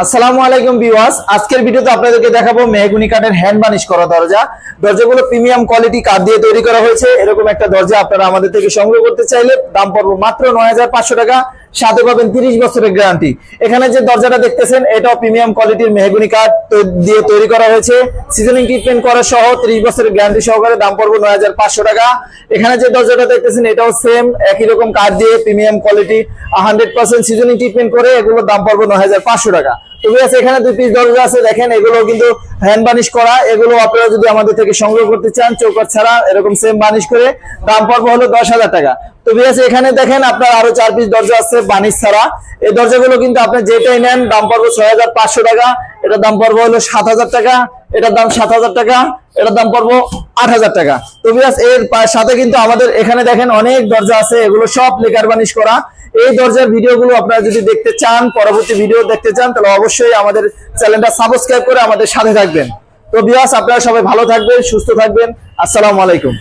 আসসালামু আলাইকুম বিওয়াস আজকের ভিডিওতে আপনাদেরকে দেখাবো মেহগুনি কাঠের হ্যান্ড বানিশ করা দরজা। দরজাগুলো প্রিমিয়াম কোয়ালিটি কাঠ দিয়ে তৈরি করা হয়েছে। এরকম একটা দরজা আপনারা আমাদের থেকে সংগ্রহ করতে চাইলে দাম পড়ব মাত্র নয় হাজার পাঁচশো টাকা। সাথে পাবেন তিরিশ বছরের গ্যারান্টি। এখানে যে দরজাটা দেখতেছেন, এটাও প্রিমিয়াম কোয়ালিটির মেহগুনি কাঠ দিয়ে তৈরি করা হয়েছে। সিজনিং ট্রিটমেন্ট করা সহ তিরিশ বছরের গ্যারান্টি সহকারে দাম পড়ব নয় হাজার পাঁচশো টাকা। এখানে যে দরজাটা দেখতেছেন, এটাও সেম একই রকম কাঠ দিয়ে premium quality hundred percent seasoning treatment করে এগুলোর দাম পড়ব নয় হাজার পাঁচশো টাকা। তো আছে, এখানে দুই পিস দরজা আছে, দেখেন, এগুলো কিন্তু হ্যান্ড বানিশ করা, এগুলো আপনারা যদি আমাদের থেকে সংগ্রহ করতে চান চৌকাট ছাড়া, এরকম সেম বানিশ করে, দাম পড়বে হলো দশ হাজার টাকা। তো বিয়াস এখানে দেখেন আপনার আরও চার পিস দরজা আছে বানিশ ছাড়া। এই দরজাগুলো কিন্তু আপনি যেটাই নেন, দাম পড়বে ছয় হাজার পাঁচশো টাকা, এটার দাম পড়বে হলো সাত হাজার টাকা, এটার দাম সাত হাজার টাকা, এটার দাম পড়ব আট হাজার টাকা। তো বিয়াস এর সাথে কিন্তু আমাদের এখানে দেখেন অনেক দরজা আছে, এগুলো সব লেকার বানিশ করা। এই দরজার ভিডিওগুলো আপনারা যদি দেখতে চান, পরবর্তী ভিডিও দেখতে চান, তাহলে অবশ্যই আমাদের চ্যানেলটা সাবস্ক্রাইব করে আমাদের সাথে থাকবেন। তো বিয়াস আপনারা সবাই ভালো থাকবেন, সুস্থ থাকবেন। আসসালামু আলাইকুম।